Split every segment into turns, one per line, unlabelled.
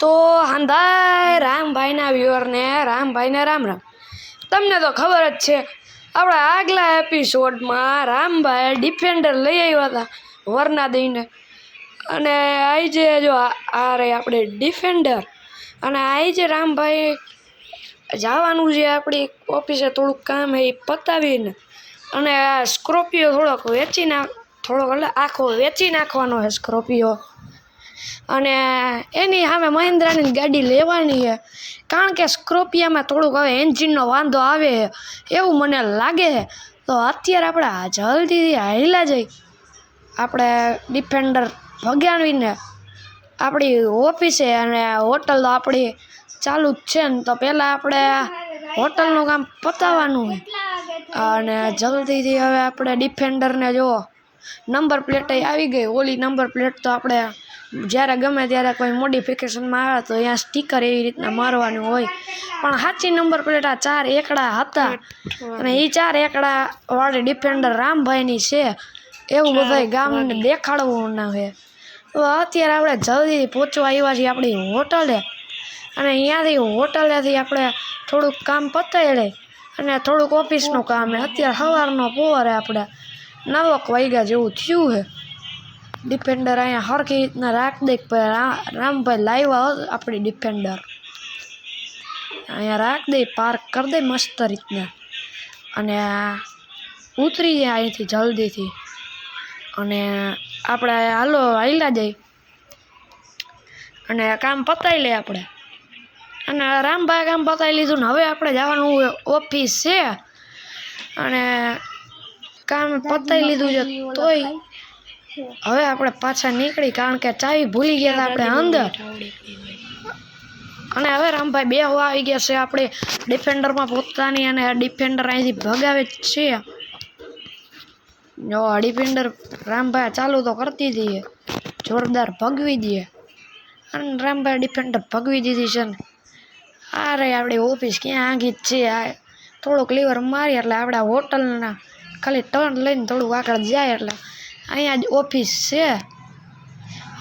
તો હાંધાય રામભાઈના વ્યુઅરને રામભાઈને રામ રામ. તમને તો ખબર જ છે, આપણા આગલા એપિસોડમાં રામભાઈ ડિફેન્ડર લઈ આવ્યા હતા વરના દઈને અને આજે જો આ રે આપણે ડિફેન્ડર અને આજે રામભાઈ જવાનું છે આપણી ઓફિસે થોડુંક કામ એ પતાવીને. અને આ સ્કોર્પિયો થોડોક વેચી નાખ, થોડોક એટલે આખો વેચી નાખવાનો છે સ્કોર્પિયો. અને એની સામે મહિન્દ્રાની ગાડી લેવાની છે. કારણ કે સ્કોર્પિયામાં થોડુંક હવે એન્જિનનો વાંધો આવે એવું મને લાગે છે. તો અત્યારે આપણે જલ્દીથી હાઈલા જઈ. આપણે ડિફેન્ડર ભગાવીને આપણી ઓફિસે અને હોટલ તો આપણી ચાલુ જ છે ને, તો પહેલાં આપણે હોટલનું કામ પતાવવાનું અને જલ્દીથી હવે આપણે ડિફેન્ડરને જુઓ. નંબર પ્લેટ આવી ગઈ. ઓલી નંબર પ્લેટ તો આપણે જ્યારે ગમે ત્યારે કોઈ મોડિફિકેશનમાં આવે તો અહીંયા સ્ટીકર એવી રીતના મારવાનું હોય. પણ સાચી નંબર પ્લેટ આ ચાર એકડા હતા. અને એ ચાર એકડા વાળી ડિફેન્ડર રામભાઈની છે. એવું બધાય ગામને દેખાડવું ના હોય. હવે અત્યારે આપણે જલ્દી પહોંચવા આવ્યા છીએ આપણી હોટલે. અને અહીંયાથી હોટલેથી આપણે થોડુંક કામ પતાવી લઈ અને થોડુંક ઓફિસનું કામ. હે અત્યારે સવારનો પોર આપણે નવક વાગ્યા જેવું થયું છે ડિફેન્ડર અહીંયા સરખી રીતના રાખ દે રા- રામભાઈ હોત આપણી ડિફેન્ડર. અહીંયા રાખ દે, પાર્ક કરી દે મસ્ત રીતના. અને ઉતરી જાય અહીંથી જલ્દીથી. અને આપણે હાલો હાલ્યા જઈ અને કામ પતાવી લઈએ આપણે. અને રામભાઈ કામ પતાવી લીધું ને હવે આપણે જવાનું ઓફિસ છે. અને કામ પતાવી લીધું છે તોય હવે આપણે પાછા નીકળી કારણ કે ચાવી ભૂલી ગયા આપણે અંદર. અને હવે રામભાઈ બે હોવા આવી ગયા છે આપણે ડિફેન્ડરમાં પોતાની અને ડિફેન્ડર અહીંથી ભગાવે છે. જો ડિફેન્ડર રામભાઈ ચાલુ તો કરતી હતી જોરદાર ભગવી દઈએ અને રામભાઈ ડિફેન્ડર ભગવી દીધી છે ને. આ રે આપણી ઓફિસ ક્યાં આગી જ છે આ થોડુંક લીવર મારી એટલે આપણા હોટલના ખાલી ટર્ન લઈને થોડુંક આગળ જાય એટલે અહીંયા જ ઓફિસ છે.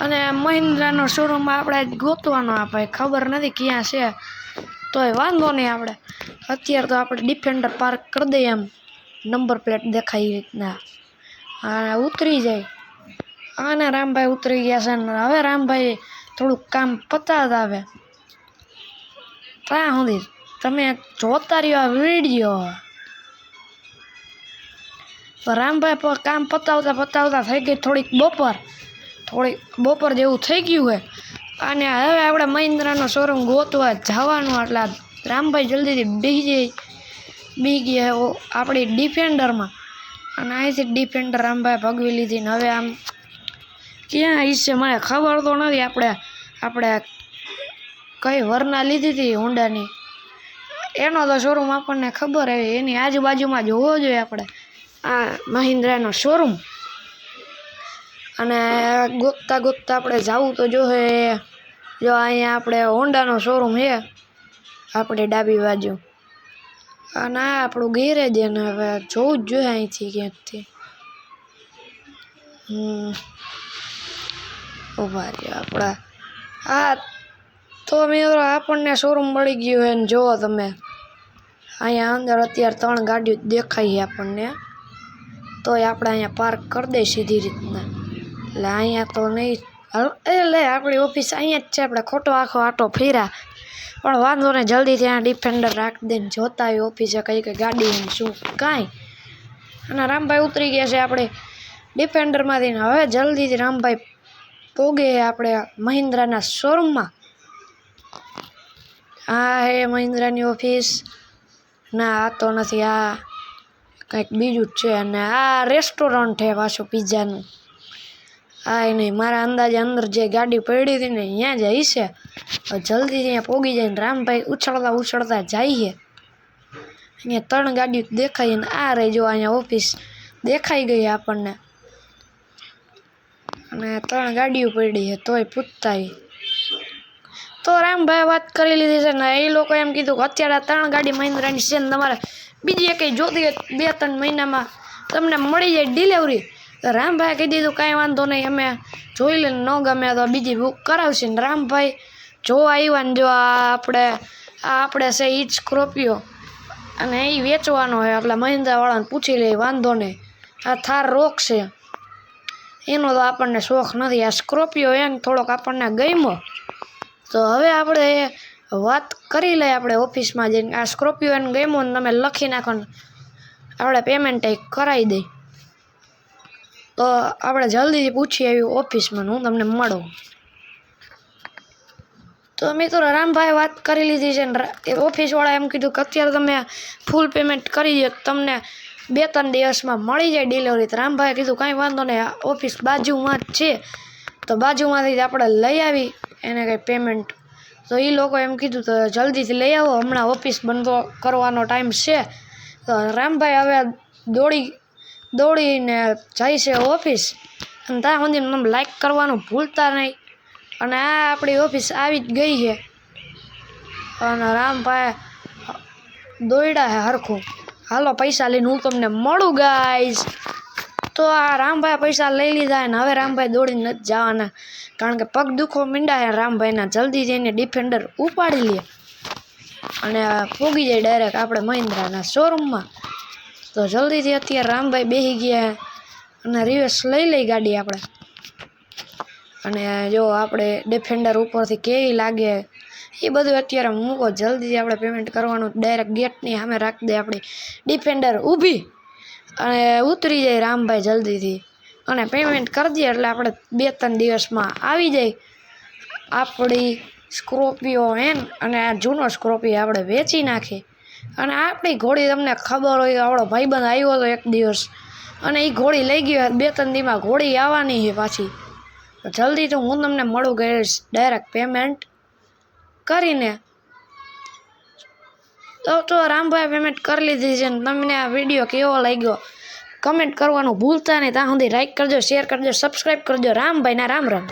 અને મહિન્દ્રાનો શોરૂમ આપણે ગોતવાનો આપણે ખબર નથી ક્યાં છે. તોય વાંધો નહીં આપણે. અત્યારે તો આપણે ડિફેન્ડર પાર્ક કરી દઈએ એમ. નંબર પ્લેટ દેખાય એ રીતના. અને ઉતરી જાય. અને રામભાઈ ઉતરી ગયા છે ને હવે રામભાઈ થોડુંક કામ પતાવતા આવે. ત્યાં સુધી તમે જોતા રહ્યો આ વીડિયો તો રામભાઈ પર કામ પતાવતા પતાવતા થઈ ગઈ થોડીક બપોર. થોડીક બપોર જેવું થઈ ગયું હોય અને હવે આપણે મહિન્દ્રાનો શોરૂમ ગોતવા જવાનું એટલે રામભાઈ જલ્દીથી બી જઈ બી ગયા આપણી ડિફેન્ડરમાં. અને અહીંથી ડિફેન્ડર રામભાઈ ભગવી લીધી ને હવે આમ ક્યાં હિસ્સે મને ખબર તો નથી. આપણે આપણે કઈ વરના લીધી હતી હોન્ડાની. એનો તો શોરૂમ આપણને ખબર આવે એની આજુબાજુમાં જ હોવો જોઈએ આપણે. આ મહિન્દ્રાનો શોરૂમ અને ગોતતા ગોતતા આપણે જવું તો જોહે જો અહીંયા આપણે હોન્ડાનો શોરૂમ છે, આપણે ડાબી બાજુ. અને આ આપણું ગેરેજ એને હવે જોવું જ જોઈએ અહીંથી ક્યાંકથી. હમ. ઊભા રહ્યો આપણા. હા, તો મિત્રો આપણને શોરૂમ મળી ગયું હોય ને જુઓ તમે. અહીંયા અંદર અત્યારે ત્રણ ગાડીઓ દેખાય છે આપણને. તોય આપણે અહીંયા પાર્ક કરી દઈએ સીધી રીતના. એટલે અહીંયા તો નહીં હાલ- એ લે, આપણી ઓફિસ અહીંયા જ છે, આપણે ખોટો આખો આટો ફેરા પણ વાંધો નહીં જલ્દી ત્યાં ડિફેન્ડર રાખી દઈને જોતા હોય ઓફિસે કઈ કઈ ગાડી ને શું, કાંઈ. અને રામભાઈ ઉતરી ગયા છે આપણે ડિફેન્ડરમાંથી ને હવે જલ્દીથી રામભાઈ પોગે આપણે મહિન્દ્રાના શોરૂમમાં આ હે મહિન્દ્રાની ઓફિસ ના, આ તો નથી, આ કંઈક બીજું જ છે અને આ રેસ્ટોરન્ટ છે પાછું પિઝાનું હા એ નહીં મારા અંદાજે અંદર જે ગાડી પડી હતી ને અહીંયા જ હશે જલ્દી ત્યાં પોગી જાય ને રામભાઈ ઉછળતા ઉછળતા જઈએ. અહીંયા ત્રણ ગાડીઓ દેખાય ને આ રહી જો અહીંયા ઓફિસ દેખાઈ ગઈ આપણને. અને ત્રણ ગાડીઓ પડી છે તોય પૂછતા તો રામભાઈ વાત કરી લીધી છે ને એ લોકો એમ કીધું કે અત્યારે ત્રણ ગાડી મહિન્દ્રાની છે ને તમારે બીજી એક જોતી બે ત્રણ મહિનામાં તમને મળી જાય ડિલિવરી તો રામભાઈ કહી દીધું, કાંઈ વાંધો નહીં, અમે જોઈ લઈને ન ગમે તો બીજી બુક કરાવશે. ને રામભાઈ જો આવ્યા ને જો આ આપણે આ આપણે છે ઈ જ સ્કોર્પિયો અને એ વેચવાનો હોય એટલે મહિન્દ્રાવાળાને પૂછી લઈએ વાંધો નહીં, આ થાર રોક છે. એનો તો આપણને શોખ નથી. આ સ્કોર્પિયો એને થોડોક આપણને ગમ્યો. તો હવે આપણે વાત કરી લઈએ આપણે ઓફિસમાં જઈને. આ સ્કોર્પિયો એન ગેમોન તમે લખી નાખો ને. આપણે પેમેન્ટ કરાવી દઈ તો આપણે જલ્દીથી પૂછી આવ્યું ઓફિસમાં હું તમને મળું. તો મિત્રો રામભાઈ વાત કરી લીધી છે ને. એ ઓફિસવાળા એમ કીધું કે અત્યારે તમે ફૂલ પેમેન્ટ કરી દો, તમને બે ત્રણ દિવસમાં મળી જાય ડિલિવરી તો રામભાઈએ કીધું કાંઈ વાંધો નહીં ઓફિસ બાજુમાં જ છે. તો બાજુમાંથી આપણે લઈ આવી. એને કંઈ પેમેન્ટ તો એ લોકો એમ કીધું તો જલ્દીથી લઈ આવો, હમણાં ઓફિસ બંધ કરવાનો ટાઈમ છે. તો રામભાઈ હવે દોડી, દોડીને જાય છે ઓફિસ. અને ત્યાં સુધી તમે લાઈક કરવાનું ભૂલતા નહીં. અને આ આપણી ઓફિસ આવી જ ગઈ છે. અને રામભાઈ દોડ્યા હે હરખું. હાલો, પૈસા લઈને હું તમને મળું ગાઈશ તો આ રામભાઈ પૈસા લઈ લીધા અને હવે રામભાઈ દોડીને નથી જવાના. કારણ કે પગ દુખો મીંડાય રામભાઈના જલ્દી જઈને ડિફેન્ડર ઉપાડી લે. અને પૂગી જાય ડાયરેક્ટ આપણે મહિન્દ્રાના શોરૂમમાં તો જલ્દીથી અત્યારે રામભાઈ બેસી ગયા અને રિવર્સ લઈ લઈ ગાડી આપણે. અને જો આપણે ડિફેન્ડર ઉપરથી કેવી લાગે, એ બધું અત્યારે મૂકો. જલ્દીથી આપણે પેમેન્ટ કરવાનું. ડાયરેક્ટ ગેટની સામે રાખી દે આપણી ડિફેન્ડર ઊભી. અને ઉતરી જાય રામભાઈ જલ્દીથી. અને પેમેન્ટ કરી દઈએ એટલે આપણે બે ત્રણ દિવસમાં આવી જાય. આપણી સ્કોર્પિયો એમ અને આ જૂનો સ્કોર્પિયો આપણે વેચી નાખીએ. અને આપણી ઘોડી તમને ખબર હોય આપણો ભાઈબંધ આવ્યો હતો એક દિવસ. અને એ ઘોડી લઈ ગયો બે ત્રણ દીમાં ઘોડી આવવાની છે પાછી. જલ્દી તો હું તમને મળું ગઈશ ડાયરેક્ટ પેમેન્ટ કરીને. તો તો રામભાઈ પેમેન્ટ કરી લીધી છે ને તમને આ વીડિયો કેવો લાગ્યો? કમેન્ટ કરવાનું ભૂલતા નહીં. ત્યાં સુધી લાઈક કરજો શેર કરજો સબસ્ક્રાઈબ કરજો. રામભાઈના રામ રામ.